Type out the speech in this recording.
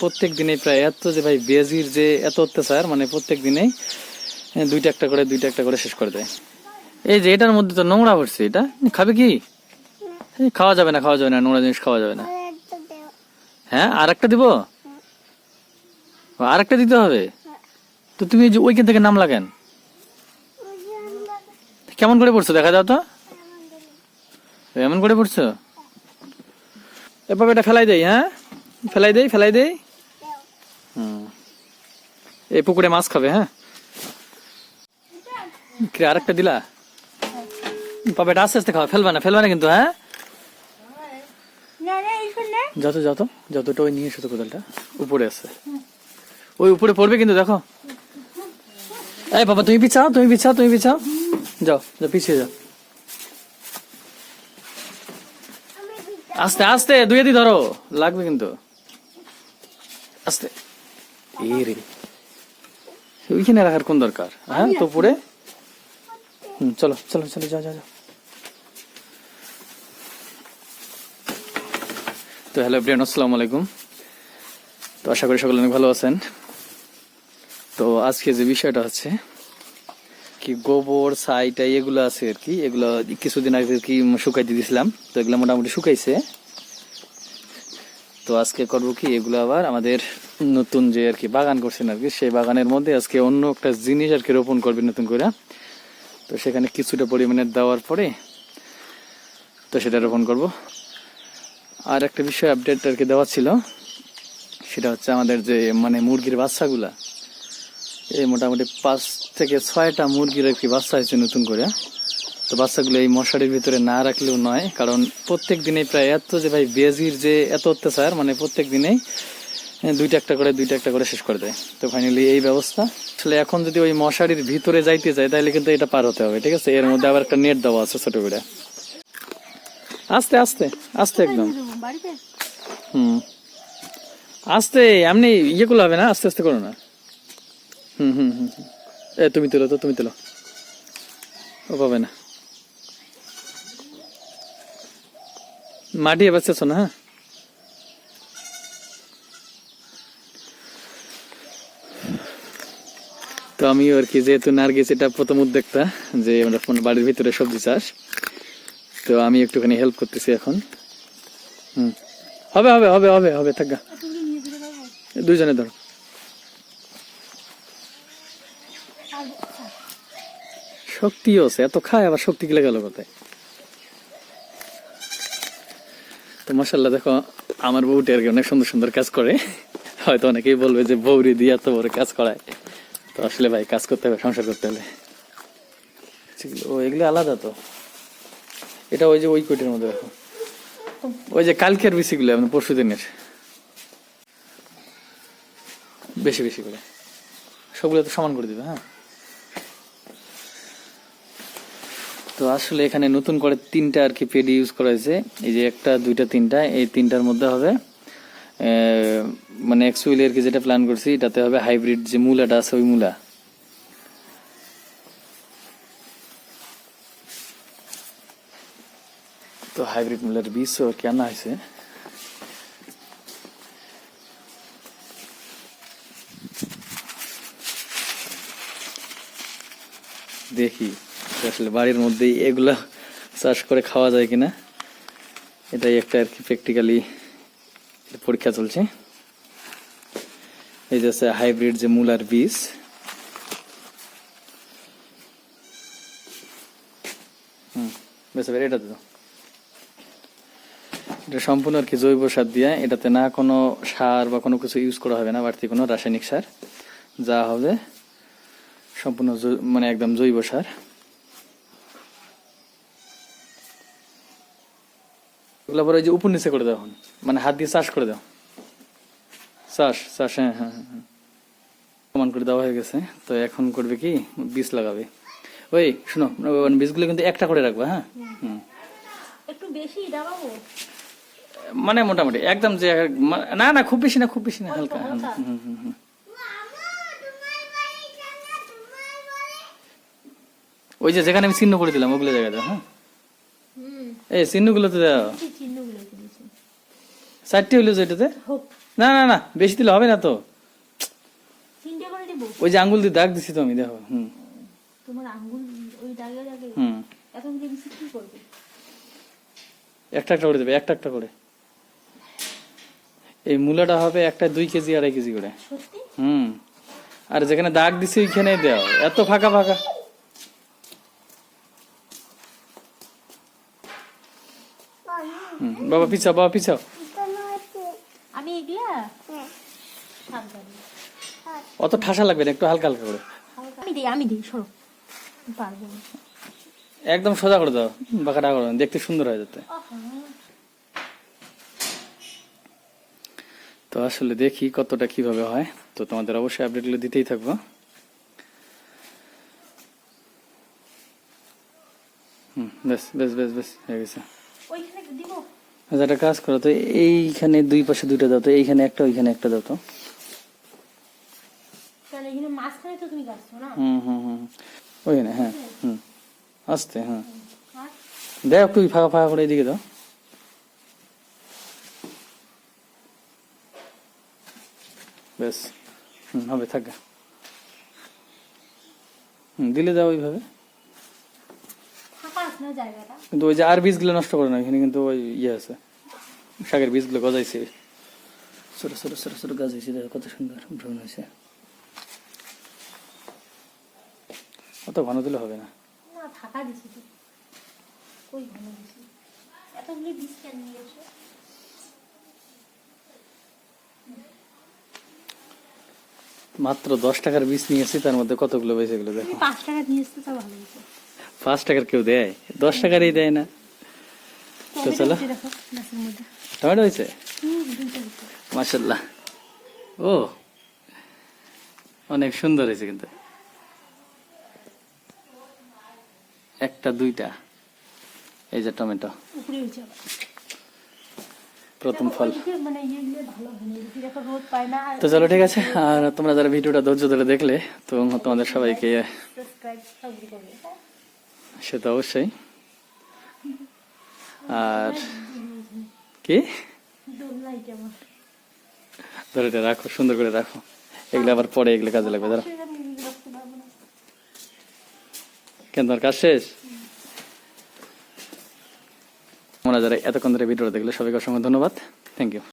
প্রত্যেক দিনে প্রায় এত যে ভাই বেজির যে এত অত্যাচার মানে প্রত্যেক দিনেই দুইটা একটা করে, দুইটা একটা করে শেষ করে দেয়। এই যে এটার মধ্যে তো নোংরা পড়ছে, এটা খাবে কি? খাওয়া যাবে না, খাওয়া যাবে না, নোংরা জিনিস খাওয়া যাবে না। হ্যাঁ আর একটা দিব? আর একটা দিতে হবে? তো তুমি যে ওইখান থেকে নাম লাগেন কেমন করে পড়ছো, দেখা যাও তো। এমন করে পড়ছো? এভাবে এটা ফেলাই দেই হ্যাঁ? ফেলাই দেই ফেলাই দেই। এই পুকুরে মাছ খাবে হ্যাঁ? কি আরেকটা দিলা? এটা আস্তে আস্তে খাওয়া ফেলবা না ফেলবা না কিন্তু হ্যাঁ? যত যত যতটা ওই নিয়ে এসো তো কোদালটা উপরে আছে। ওই উপরে পড়বে কিন্তু দেখো। এই বাবা তুমি পিছাও তুমি পিছাও তুমি পিছাও। যাও যাও পিছিয়ে যাও। আস্তে আস্তে দুই দি ধরো। লাগবে কিন্তু। আস্তে। রে ওইখানে রাখার কোন দরকার? হ্যাঁ তো হুম চলো চলো চলো যাও যাও তো হ্যালো আসসালামু আলাইকুম। তো আশা করি সকলে অনেক ভালো আছেন। তো আজকে যে বিষয়টা হচ্ছে কি গোবর ছাইটা এগুলো আছে আর কি। এগুলো কিছুদিন আগে কি শুকাইতে দিয়েছিলাম তো এগুলো মোটামুটি শুকাইছে। তো আজকে করব কি? এগুলো আবার আমাদের নতুন যে আর কি বাগান করছেন আর কি, সেই বাগানের মধ্যে আজকে অন্য একটা জিনিস আর কি রোপণ করবে নতুন করে। তো সেখানে কিছুটা পরিমাণে দেওয়ার পরে তো সেটা রোপণ করব। আর একটা বিষয় আপডেট আর কি দেওয়া ছিল, সেটা হচ্ছে আমাদের যে মানে মুরগির বাচ্চাগুলা, এই মোটামুটি পাঁচ থেকে ছয়টা মুরগির আর কি বাচ্চা হয়েছে নতুন করে। তো বাচ্চাগুলো এই মশারির ভিতরে না রাখলেও নয়, কারণ প্রত্যেক দিনে প্রায় এত যে ভাই বেজির যে এত অত্যাচার মানে প্রত্যেক দিনেই দুইটা একটা করে, দুইটা একটা করে শেষ করে দেয়। তো ফাইনালি এই ব্যবস্থা। আসলে এখন যদি ওই মশারির ভিতরে যাইতে যায় তাহলে কিন্তু এটা পার হতে হবে, ঠিক আছে? এর মধ্যে আবার একটা নেট দেওয়া আছে ছোট করে। আস্তে আস্তে আস্তে একদম। হুম। আস্তে, এমনি ইয়ে করলে হবে না? আস্তে আস্তে করো না। হুম হুম হুম। এ, তুমি তোলো তো, তুমি তোলো। ও, পাবে না। মাটি এবার চেছো না হ্যাঁ? তো আমি আর কি যেহেতু নার্গিস, এটা প্রথম উদ্যোক্তা যে আমরা বাড়ির ভিতরে সবজি চাষ, তো আমি একটুখানি হেল্প করতেছি এখন। হুম। হবে হবে হবে হবে হবে, থাকা দুইজনে ধরো। শক্তিও আছে, এত খায়, আবার শক্তি গিলে গেল কোথায়? তো মাসাল্লাহ দেখো আমার বউটি আর কি অনেক সুন্দর সুন্দর কাজ করে। হয়তো অনেকেই বলবে যে বৌরি দিয়ে এত বড় কাজ করায়। তো আসলে ভাই কাজ করতে হবে সংসার করতে হলে ও এগুলো আলাদা তো। এটা ওই যে ওই কোটির মধ্যে রাখো। ওই যে কালকের বিসিগুলো মানে পরশু দিনের বেশি বেশি করে। সবগুলো তো সমান করে দিবে হ্যাঁ? তো আসলে এখানে নতুন করে তিনটা আর কি পেড ইউজ করা হয়েছে। এই যে একটা, দুইটা, তিনটা, এই তিনটার মধ্যে হবে মানে অ্যাকচুয়ালি আর কি যেটা প্ল্যান করছি, এটাতে হবে হাইব্রিড যে মূলাটা আছে, ওই মূলা। তো হাইব্রিড মূলার বীজ আর কি আনা হয়েছে। দেখি। আসলে বাড়ির মধ্যেই এগুলা চাষ করে খাওয়া যায় কিনা, এটাই একটা আর কি প্র্যাকটিক্যালি পরীক্ষা চলছে। এই যে আছে হাইব্রিড যে মূলার বীজ। হুম, বেশ এটা তো এটা সম্পূর্ণ আর কি জৈব সার দিয়ে, এটাতে না কোনো সার বা কোনো কিছু ইউজ করা হবে না, বাড়তি কোনো রাসায়নিক সার। যা হবে সম্পূর্ণ মানে একদম জৈব সার। আবার ওই যে উপর নিচে করে দাও মানে হাত দিয়ে চাষ করে দাও। চাষ চাষ হ্যাঁ হ্যাঁ হ্যাঁ, হ্যাঁ। সমান করে দেওয়া হয়ে গেছে। তো এখন করবে কি? বীজ লাগাবে। ওই শোনো মানে বীজগুলো কিন্তু একটা করে রাখবে হ্যাঁ? হুম। একটু বেশি দাবাবো? মানে মোটামুটি একদম যে না না খুব বেশি না খুব বেশি না হালকা হুম, হুম, হুম, হুম। ওই যে যেখানে আমি চিহ্ন করে দিলাম ওগুলো জায়গায় দাও হ্যাঁ? এই চিহ্নগুলো তো দাও চারটি হইল যেটাতে না না না বেশি দিলে হবে না তো। ওই যে আঙ্গুল দিয়ে দাগ দিছি তো আমি দেখো হুম। তোমার আঙ্গুল ওই দাগে দাগে হুম। কি করবে? একটা একটা করে দেবে একটা একটা করে। এই মূলাটা হবে একটা দুই কেজি আড়াই কেজি করে। হুম। আর যেখানে দাগ দিছি ওইখানে দাও। এত ফাঁকা ফাঁকা হুম, বাবা পিছাও বাবা পিছাও। আমি এগুলা? অত ঠাসা লাগবে না একটু হালকা হালকা করে। আমি দিই আমি দিই সরো। পারব একদম সোজা করে দাও বাঁকাটা করে দেখতে সুন্দর হয়ে যাতে তো আসলে দেখি কতটা কীভাবে হয়। তো তোমাদের অবশ্যই আপডেটগুলো দিতেই থাকব। হুম বেশ বেশ বেশ বেশ হয়ে গেছে। আচ্ছা একটা কাজ করো তো এইখানে দুই পাশে দুইটা দাও তো এইখানে একটা ওইখানে একটা দাও তো। হুম হুম হুম ওইখানে হ্যাঁ হুম। আসতে হ্যাঁ। দেখ একটু ফাঁকা ফাঁকা করে এদিকে দাও। বেশ হুম হবে থাকা হুম দিলে দাও ওইভাবে ফাঁকা আছে না জায়গাটা কিন্তু ওই যে আর বীজগুলো নষ্ট করে না এখানে কিন্তু ওই ইয়ে আছে। শাকের বীজগুলো গজাইছে। ছোট ছোট ছোট ছোট গাছ হয়েছে দেখো কত সুন্দর ভ্রমণ হয়েছে। অত ঘন দিলে হবে না। না ফাঁকা দিছি তো। কই ভালো দিছি? এতগুলি বীজ কেন নিয়ে মাত্র দশ টাকার বীজ নিয়েছি তার মধ্যে কতগুলো বেঁচে গেলো দেখো। পাঁচ টাকা নিয়ে এসছো তা ভালো হয়েছে। পাঁচ টাকার কেউ দেয়? দশ টাকারই দেয় না। তো চলো। টমেটো হয়েছে? মাসাল্লাহ ও অনেক সুন্দর হয়েছে কিন্তু। একটা দুইটা। এই যে টমেটো। প্রথম ফল। মানে না তো চলো ঠিক আছে। আর তোমরা যারা ভিডিওটা ধৈর্য ধরে দেখলে তো তোমাদের সবাইকে সাবস্ক্রাইব সবই করবে হ্যাঁ? সে তো অবশ্যই আর কি? ধরে রাখো, সুন্দর করে রাখো। এগুলো আবার পরে এগুলো কাজে লাগবে ধরো কেন, তোমার কাজ শেষ? তোমরা যারা এতক্ষণ ধরে ভিডিওটা দেখলে সবাইকে অসংখ্য ধন্যবাদ। Thank you